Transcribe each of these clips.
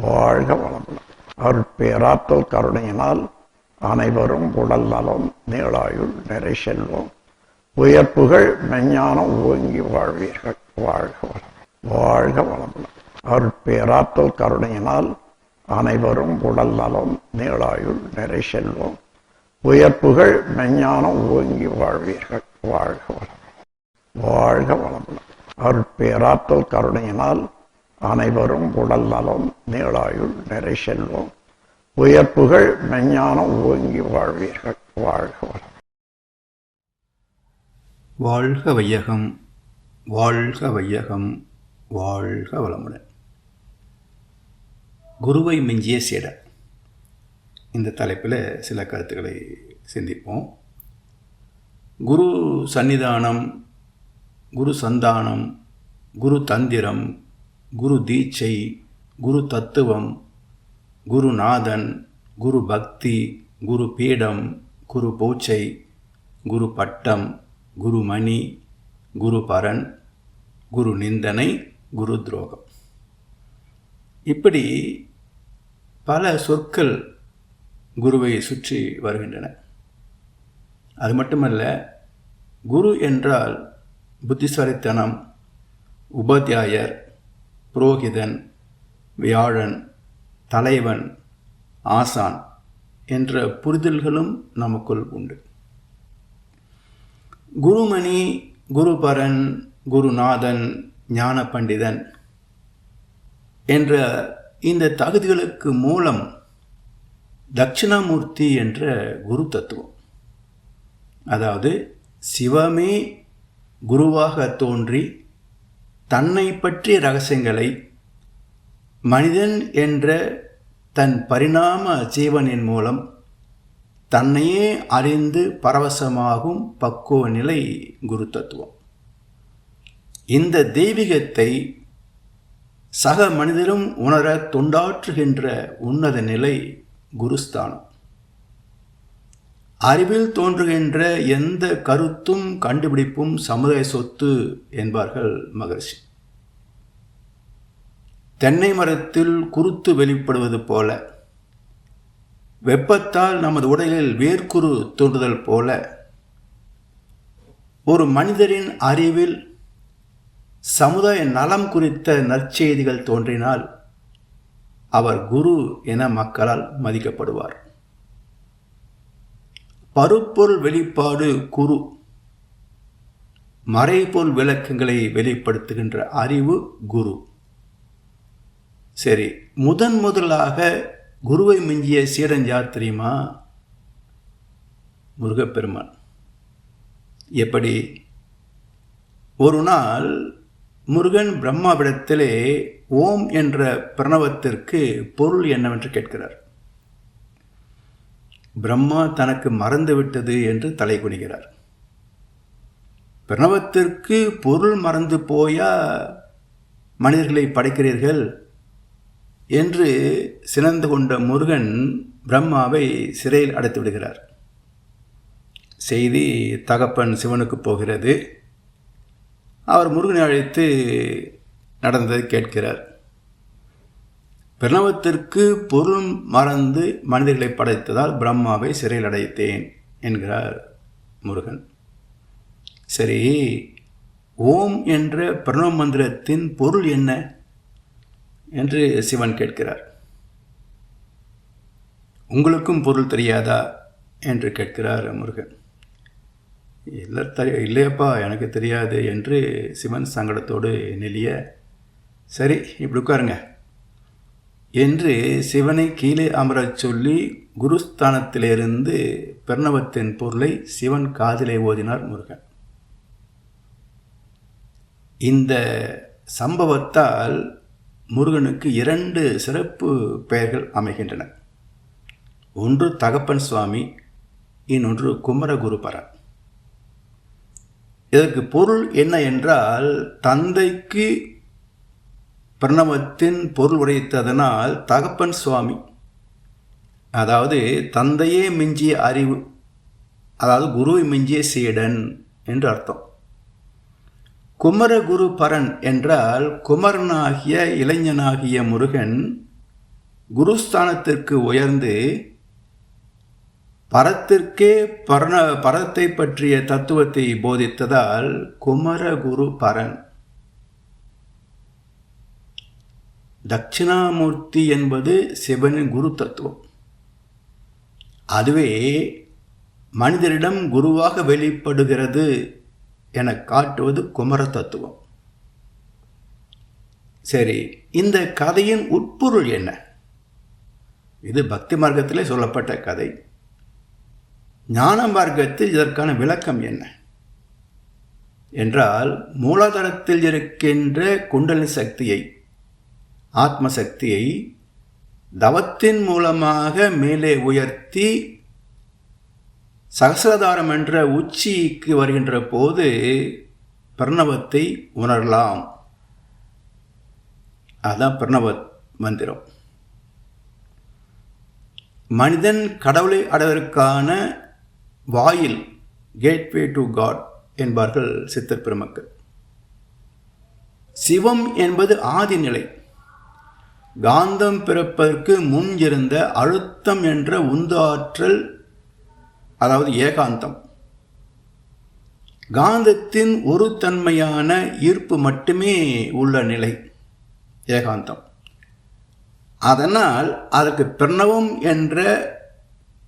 வாழ்க வளமுடன். அருட்பேராற்றல் கருணையினால் அனைவரும் உடல் நலம் நீளாயுள் நிறை செல்வம். உயர்ப்புகள் மெஞ்ஞானம் ஓங்கி வாழ்வீர்கள். வாழ்க வளம் வாழ்க வளமுடன். அருட்பேராற்றல் கருணையினால் அனைவரும் உடல் நலம் நீளாயுள் நிறை செல்வம். உயர்ப்புகள் மெஞ்ஞானம் ஓங்கி வாழ்வீர்கள். வாழ்க வளம் வாழ்க வளமுடன். அருட்பேராற்றல் கருணையினால் அனைவரும் உடல் நலம் நீளாயுள் நிறை செல்வம். உயர்ப்புகள் மெஞ்ஞானம் ஓங்கி வாழ்வீர்கள். வாழ்க வளம். வாழ்க வையகம் வாழ்க வையகம் வாழ்க வளமுடன். குருவை மிஞ்சிய சேட இந்த தலைப்பில் சில கருத்துக்களை சிந்திப்போம். குரு சந்நிதானம் குரு சந்தானம் குரு தந்திரம் குரு தீட்சை குரு தத்துவம் குருநாதன் குரு பக்தி குரு பீடம் குரு பூச்சை குரு பட்டம் குருமணி குரு பரன் குரு நிந்தனை குரு துரோகம். இப்படி பல சொற்கள் குருவை சுற்றி வருகின்றன. அது மட்டுமல்ல குரு என்றால் புத்திசாலித்தனம் உபாத்தியாயர் புரோகிதன் வியாழன் தலைவன் ஆசான் என்ற புரிதல்களும் நமக்குள் உண்டு. குருமணி குருபரன் குருநாதன் ஞான பண்டிதன் என்ற இந்த தகுதிகளுக்கு மூலம் தட்சிணாமூர்த்தி என்ற குரு தத்துவம் அதாவது சிவமே குருவாக தோன்றி தன்னை பற்றிய ரகசியங்களை மனிதன் என்ற தன் பரிணாம ஜீவனின் மூலம் தன்னையே அறிந்து பரவசமாகும் பக்குவ நிலை குரு தத்துவம் இந்த தெய்வீகத்தை சக மனிதரும் உணர தொண்டாற்றுகின்ற உன்னத நிலை குருஸ்தானம். அறிவில் தோன்றுகின்ற எந்த கருத்தும் கண்டுபிடிப்பும் சமுதாய சொத்து என்பார்கள் மகர்ஷி. தென்னை மரத்தில் குருத்து வெளிப்படுவது போல வெப்பத்தால் நமது உடலில் வேர்க்குரு தோன்றுதல் போல ஒரு மனிதரின் அறிவில் சமுதாய நலம் குறித்த நற்செய்திகள் தோன்றினால் அவர் குரு என மக்களால் மதிக்கப்படுவார். பருப்பொருள் வெளிப்பாடு குரு. மறைபொருள் விளக்கங்களை வெளிப்படுத்துகின்ற அறிவு குரு. சரி முதன் முதலாக குருவை மிஞ்சிய சீடன் யார் தெரியுமா? முருகப்பெருமான். எப்படி? ஒரு நாள் முருகன் பிரம்மாவிடத்திலே ஓம் என்ற பிரணவத்திற்கு பொருள் என்னவென்று கேட்கிறார். பிரம்மா தனக்கு மறந்துவிட்டது என்று தலை குனிகிறார். பிரணவத்திற்கு பொருள் மறந்து போயா மனிதர்களை படைக்கிறீர்கள் என்று சினந்து கொண்ட முருகன் பிரம்மாவை சிறையில் அடைத்து விடுகிறார். செய்தி தகப்பன் சிவனுக்கு போகிறது. அவர் முருகனை அழைத்து நடந்ததை கேட்கிறார். பிரணவத்திற்கு பொருள் மறந்து மனிதர்களை படைத்ததால் பிரம்மாவை சிறையில் அடைத்தேன் என்கிறார் முருகன். சரி ஓம் என்ற பிரணவ மந்திரத்தின் பொருள் என்ன? என்று சிவன் கேட்கிறார். உங்களுக்கும் பொருள் தெரியாதா? என்று கேட்கிறார் முருகன். இல்லை தெரிய இல்லையப்பா எனக்கு தெரியாது என்று சிவன் சங்கடத்தோடு நெளிய சரி இப்படி உட்காருங்க. என்று சிவனை கீழே அமரச் சொல்லி குருஸ்தானத்திலிருந்து பிரணவத்தின் பொருளை சிவன் காதிலே ஓதினார் முருகன். இந்த சம்பவத்தால் முருகனுக்கு இரண்டு சிறப்பு பெயர்கள் அமைகின்றன. ஒன்று தகப்பன் சுவாமி இன்னொன்று குமரகுருபரன். இதற்கு பொருள் என்ன என்றால் தந்தைக்கு பிரணவத்தின் பொருள் உரைத்ததனால் தகப்பன் சுவாமி அதாவது தந்தையே மிஞ்சிய அறிவு அதாவது குருவை மிஞ்சிய சீடன் என்று அர்த்தம். குமரகுரு பரன் என்றால் குமரனாகிய இளைஞனாகிய முருகன் குருஸ்தானத்திற்கு உயர்ந்து பரத்திற்கே பரண பரத்தை பற்றிய தத்துவத்தை போதித்ததால் குமரகுரு பரன். தட்சிணாமூர்த்தி என்பது சிவனின் குரு தத்துவம். அதுவே மனிதரிடம் குருவாக வெளிப்படுகிறது என காட்டுவது குமர தத்துவம். சரி இந்த கதையின் உட்பொருள் என்ன? இது பக்தி மார்க்கத்திலே சொல்லப்பட்ட கதை. ஞான மார்க்கத்தில் இதற்கான விளக்கம் என்ன? என்றால் மூலாதாரத்தில் இருக்கின்ற குண்டலி சக்தியை ஆத்ம சக்தியை தவத்தின் மூலமாக மேலே உயர்த்தி சகசிரதாரம் என்ற உச்சிக்கு வருகின்ற போது பிரணவத்தை உணரலாம். அதுதான் பிரணவ மந்திரம். மனிதன் கடவுளை அடைவதற்கான வாயில் கேட்வே டு காட் என்பார்கள் சித்தர் பெருமக்கள். சிவம் என்பது ஆதிநிலை. காந்தம் பிறப்பதற்கு முன் இருந்த அழுத்தம் என்ற உந்து ஆற்றல் அதாவது ஏகாந்தம். காந்தத்தின் ஒரு தன்மையான ஈர்ப்பு மட்டுமே உள்ள நிலை ஏகாந்தம். அதனால் அதற்கு பிரணவம் என்ற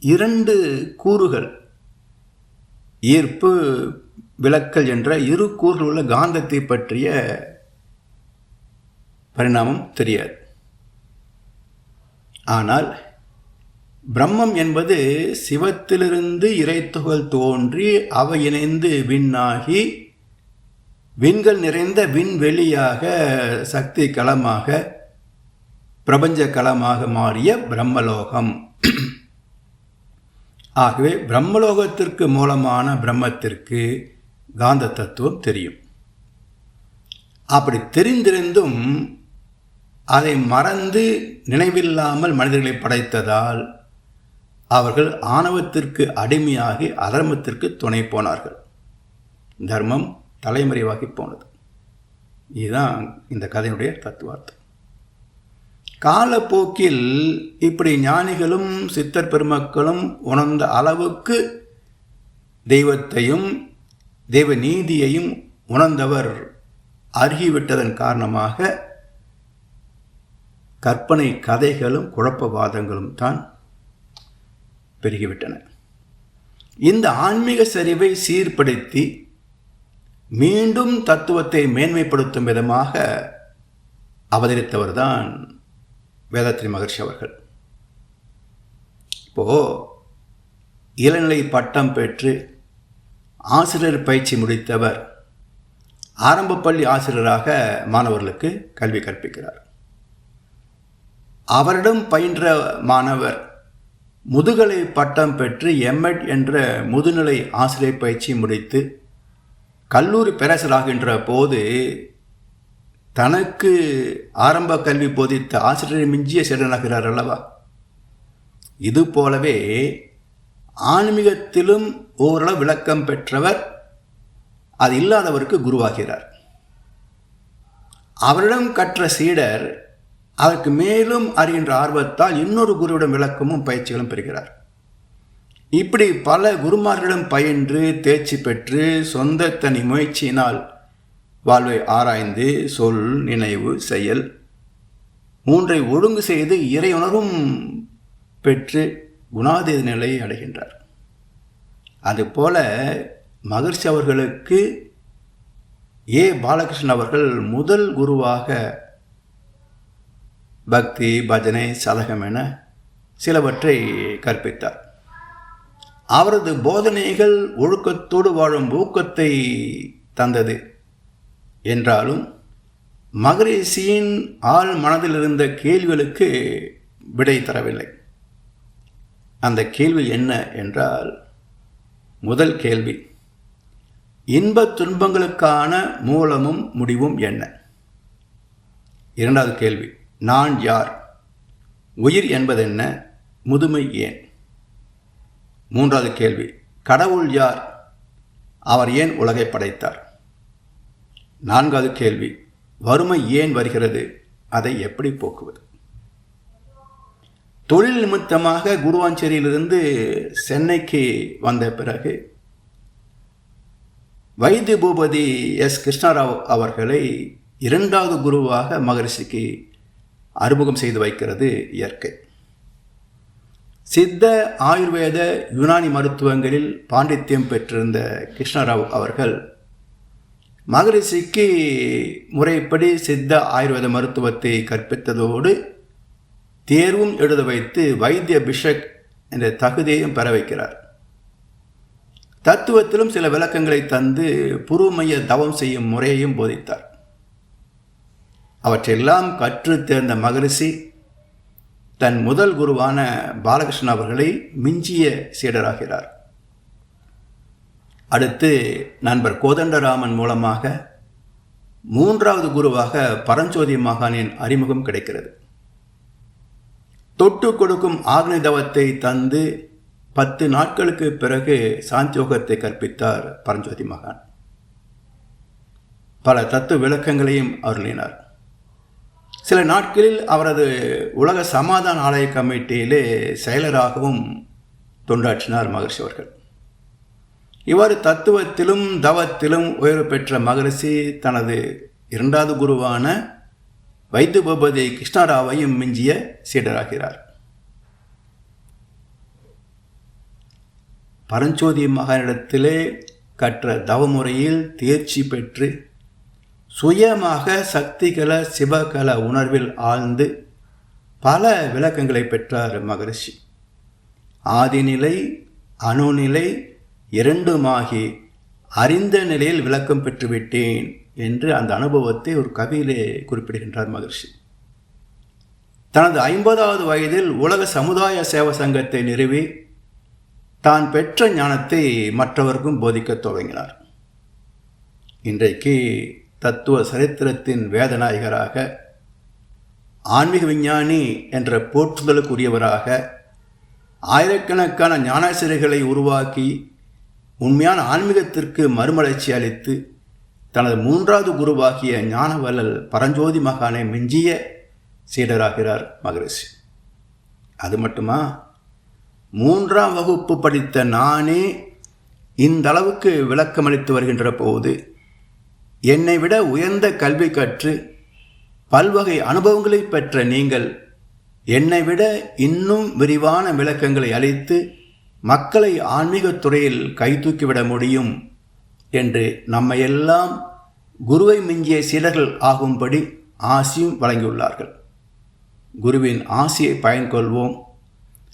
இரண்டு கூறுகள் ஈர்ப்பு விளக்கல் என்ற இரு கூறுகள் உள்ள காந்தத்தை பற்றிய பரிணாமம் தெரியாது. ஆனால் பிரம்மம் என்பது சிவத்திலிருந்து இறைத்துகள் தோன்றி அவை இணைந்து விண்ணாகி விண்கள் நிறைந்த விண்வெளியாக சக்தி களமாக பிரபஞ்ச களமாக மாறிய பிரம்மலோகம். ஆகவே பிரம்மலோகத்திற்கு மூலமான பிரம்மத்திற்கு காந்த தத்துவம் தெரியும். அப்படி தெரிந்திருந்தும் அதை மறந்து நினைவில்லாமல் மனிதர்களை படைத்ததால் அவர்கள் ஆணவத்திற்கு அடிமையாகி அதர்மத்திற்கு துணை போனார்கள். தர்மம் தலைமறைவாகி போனது. இதுதான் இந்த கதையினுடைய தத்துவார்த்தம். காலப்போக்கில் இப்படி ஞானிகளும் சித்தர் பெருமக்களும் உணர்ந்த அளவுக்கு தெய்வத்தையும் தெய்வ நீதியையும் உணர்ந்தவர் அருகிவிட்டதன் காரணமாக கற்பனை கதைகளும் குழப்பவாதங்களும் தான் பெருகிவிட்டன. இந்த ஆன்மீக சரிவை சீர்படுத்தி மீண்டும் தத்துவத்தை மேன்மைப்படுத்தும் விதமாக அவதரித்தவர்தான் வேதத்ரி மகர்ஷி அவர்கள். இப்போ இளநிலை பட்டம் பெற்று ஆசிரியர் பயிற்சி முடித்தவர் ஆரம்ப பள்ளி ஆசிரியராக மாணவர்களுக்கு கல்வி கற்பிக்கிறார். அவரிடம் பயின்ற மாணவர் முதுகலை பட்டம் பெற்று எம்எட் என்ற முதுநிலை ஆசிரியர் பயிற்சி முடித்து கல்லூரி பேரரசராகின்ற போது தனக்கு ஆரம்ப கல்வி போதித்த ஆசிரியரை மிஞ்சிய சீடனாகிறார் அல்லவா? இது போலவே ஆன்மீகத்திலும் ஓரளவு விளக்கம் பெற்றவர் அது இல்லாதவருக்கு குருவாகிறார். அவரிடம் கற்ற சீடர் அதற்கு மேலும் அறிகின்ற ஆர்வத்தால் இன்னொரு குருவிடம் விளக்கமும் பயிற்சிகளும் பெறுகிறார். இப்படி பல குருமார்களிடம் பயின்று தேர்ச்சி பெற்று சொந்த தனி முயற்சியினால் வாழ்வை ஆராய்ந்து சொல் நினைவு செயல் மூன்றை ஒழுங்கு செய்து இறையுணர்வும் பெற்று குணாதீத நிலையை அடைகின்றார். அதுபோல மகிழ்ச்சி அவர்களுக்கு ஏ. பாலகிருஷ்ணன் அவர்கள் முதல் குருவாக பக்தி பஜனை சதகம் என சிலவற்றை கற்பித்தார். அவரது போதனைகள் ஒழுக்கத்தோடு வாழும் ஊக்கத்தை தந்தது. என்றாலும் மகரிஷியின் ஆள் மனதில் இருந்த கேள்விகளுக்கு விடை தரவில்லை. அந்த கேள்வி என்ன என்றால் முதல் கேள்வி இன்பத் துன்பங்களுக்கான மூலமும் முடிவும் என்ன? இரண்டாவது கேள்வி நான் யார்? உயிர் என்பதென்ன? முதுமை ஏன்? மூன்றாவது கேள்வி. கடவுள் யார்? அவர் ஏன் உலகை படைத்தார்? நான்காவது கேள்வி. வறுமை ஏன் வருகிறது? அதை எப்படி போக்குவது? தொழில் நிமித்தமாக குருவாஞ்சேரியிலிருந்து சென்னைக்கு வந்த பிறகு வைத்திய பூபதி எஸ். கிருஷ்ணராவ் அவர்களை இரண்டாவது குருவாக மகரிஷிக்கு அறிமுகம் செய்து வைக்கிறது இயற்கை. சித்த ஆயுர்வேத யுனானி மருத்துவங்களில் பாண்டித்யம் பெற்றிருந்த கிருஷ்ணராவ் அவர்கள் மகரிஷிக்கு முறைப்படி சித்த ஆயுர்வேத மருத்துவத்தை கற்பித்ததோடு தேர்வும் எழுத வைத்து வைத்திய பிஷக் என்ற தகுதியையும் பெற வைக்கிறார். தத்துவத்திலும் சில விளக்கங்களை தந்து புருமைய தவம் செய்யும் முறையையும் போதித்தார். அவற்றையெல்லாம் கற்று தேர்ந்த மகரிஷி தன் முதல் குருவான பாலகிருஷ்ணன் அவர்களை மிஞ்சிய சீடராகிறார். அடுத்து நண்பர் கோதண்டராமன் மூலமாக மூன்றாவது குருவாக பரஞ்சோதி மகானின் அறிமுகம் கிடைக்கிறது. தொட்டு கொடுக்கும் ஆக்னிதவத்தை தந்து பத்து நாட்களுக்கு பிறகு சாந்தியோகத்தை கற்பித்தார் பரஞ்சோதி மகான். பல தத்துவ விளக்கங்களையும் அருளினார். சில நாட்களில் அவரது உலக சமாதான ஆலய கமிட்டியிலே செயலராகவும் தொண்டாற்றினார் மகர்ஷி அவர்கள். இவ்வாறு தத்துவத்திலும் தவத்திலும் உயர்வு பெற்ற மகரிஷி தனது இரண்டாவது குருவான வைத்தியபதி கிருஷ்ணராவையும் மிஞ்சிய சீடராகிறார். பரஞ்சோதி மகனிடத்திலே கற்ற தவமுறையில் தேர்ச்சி பெற்று சுயமாக சக்திகல சிவகல உணர்வில் ஆழ்ந்து பல விளக்கங்களை பெற்றார் மகரிஷி. ஆதிநிலை அணுநிலை இரண்டுமாகி அறிந்த நிலையில் விளக்கம் பெற்றுவிட்டேன் என்று அந்த அனுபவத்தை ஒரு கவியிலே குறிப்பிடுகின்றார் மகர்ஷி. தனது ஐம்பதாவது வயதில் உலக சமுதாய சேவ சங்கத்தை நிறுவி தான் பெற்ற ஞானத்தை மற்றவருக்கும் போதிக்கத் தொடங்கினார். இன்றைக்கு தத்துவ சரித்திரத்தின் வேதநாயகராக ஆன்மீக விஞ்ஞானி என்ற போற்றுதலுக்குரியவராக ஆயிரக்கணக்கான ஞானாசிரியர்களை உருவாக்கி உண்மையான ஆன்மீகத்திற்கு மறுமலர்ச்சி அளித்து தனது மூன்றாவது குருவாகிய ஞானவல்லல் பரஞ்சோதி மகானை மிஞ்சிய சீடராகிறார் மகரிஷி. அது மட்டுமா? மூன்றாம் வகுப்பு படித்த நானே இந்த அளவுக்கு விளக்கமளித்து வருகின்ற போது என்னை விட உயர்ந்த கல்வி கற்று பல்வகை அனுபவங்களை பெற்ற நீங்கள் என்னை விட இன்னும் விரிவான விளக்கங்களை அளித்து மக்களை ஆன்மீகத் துறையில் கைதூக்கிவிட முடியும் என்று நம்மையெல்லாம் குருவை மிஞ்சிய சீடர்கள் ஆகும்படி ஆசியும் வழங்கியுள்ளார்கள். குருவின் ஆசியை பயன்கொள்வோம்.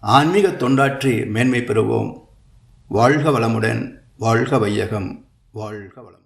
ஆன்மீக தொண்டாற்றி மேன்மை பெறுவோம். வாழ்க வளமுடன் வாழ்க வையகம் வாழ்க வளம்